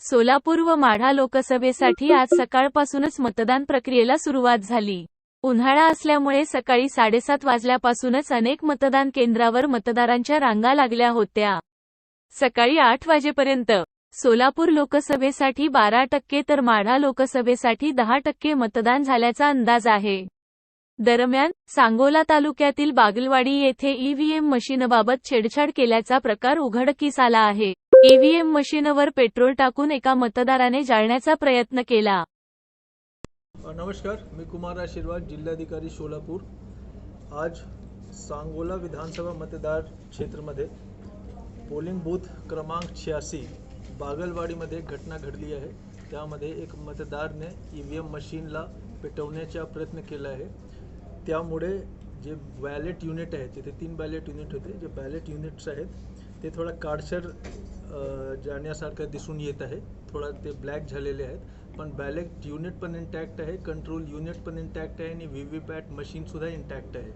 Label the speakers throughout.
Speaker 1: सोलापूर व माढा लोकसभेसाठी आज सकाळपासूनच मतदान प्रक्रियेला सुरुवात झाली. उन्हाळा असल्यामुळे सकाळी साडेसात वाजल्यापासूनच अनेक मतदान केंद्रावर मतदारांच्या रांगा लागल्या होत्या. सकाळी आठ वाजेपर्यंत सोलापूर लोकसभेसाठी बारा टक्के तर माढा लोकसभेसाठी दहा टक्के मतदान झाल्याचा अंदाज आहे. दरम्यान सांगोला तालुक्यातील बागलवाडी येथे ईव्हीएम मशीनबाबत छेडछाड केल्याचा प्रकार उघडकीस आला आहे. ईव्हीएम मशीनवर पेट्रोल टाकून एका मतदाराने जाळण्याचा प्रयत्न केला.
Speaker 2: नमस्कार मी कुमार आशीर्वाद जिल्हाधिकारी सोलापूर. आज सांगोला विधानसभा मतदार क्षेत्रमध्ये पोलिंग बूथ क्रमांक छियासी बागलवाडीमध्ये एक घटना घडली आहे. त्यामध्ये एक मतदारने ई व्ही एम मशीनला पेटवण्याचा प्रयत्न केला आहे. त्यामुळे जे बॅलेट युनिट आहे तिथे तीन बॅलेट युनिट होते. जे बॅलेट युनिट्स आहेत ते थोडा काडसर जाण्यासारखं दिसून येत आहे. थोडा ते ब्लॅक झालेले आहेत. पण बॅलेट युनिट पण इंटॅक्ट आहे कंट्रोल युनिट पण इंटॅक्ट आहे आणि व्ही व्ही पॅट मशीनसुद्धा इंटॅक्ट आहे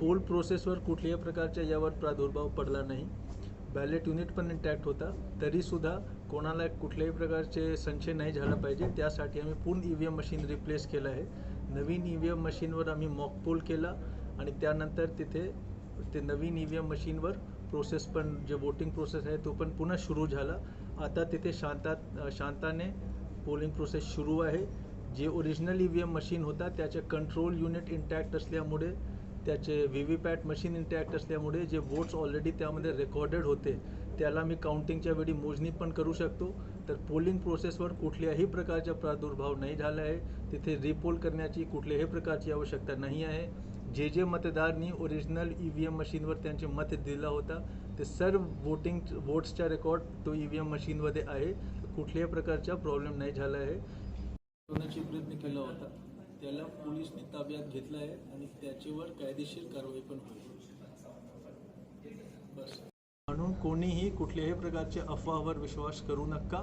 Speaker 2: पोल प्रोसेसवर कुठल्याही प्रकारच्या यावर प्रादुर्भाव पडला नाही. बॅलेट युनिट पण इंटॅक्ट होता. तरीसुद्धा कोणाला कुठल्याही प्रकारचे संशय नाही झाला पाहिजे. त्यासाठी आम्ही पूर्ण E V M machine replace केलं आहे. नवीन ई व्ही एम मशीनवर आम्ही मॉक पोल केला आणि त्यानंतर तिथे ते नवीन ई व्ही एम मशीनवर प्रोसेस पण जे वोटिंग प्रोसेस आहे तो पण पुन्हा सुरू झाला. आता तिथे शांतात शांताने पोलिंग प्रोसेस सुरू आहे. जे original E V M machine होता त्याचे कंट्रोल युनिट इंटॅक्ट असल्यामुळे त्याचे V V PAT machine intact असल्यामुळे जे वोट्स ऑलरेडी त्यामध्ये रेकॉर्डेड होते त्याला मी काउंटिंगच्या वेळी मोजणी पण करू शकतो. तर पोलिंग प्रोसेसवर कुठल्याही प्रकारचा प्रादुर्भाव नाही झाला आहे. तिथे रिपोल करण्याची कुठल्याही प्रकारची आवश्यकता नाही आहे. जे जे मतदारांनी ओरिजिनल ई व्ही एम मशीनवर त्यांचे मत दिला होता ते सर्व वोटिंग वोट्सचा रेकॉर्ड तो ई व्ही एम मशीनमध्ये आहे. कुठल्याही प्रकारचा प्रॉब्लेम नाही झाला आहे. प्रयत्न केला होता त्याला पोलिसने ताब्यात घेतला आहे आणि त्याच्यावर कायदेशीर कारवाई पण होईल. कोणीही कुठल्याही प्रकारच्या अफवावर विश्वास करू नका.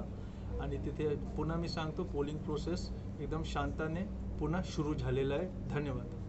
Speaker 2: आणि तिथे पुन्हा मी सांगतो पोलिंग प्रोसेस एकदम शांताने पुन्हा सुरू झालेला आहे. धन्यवाद.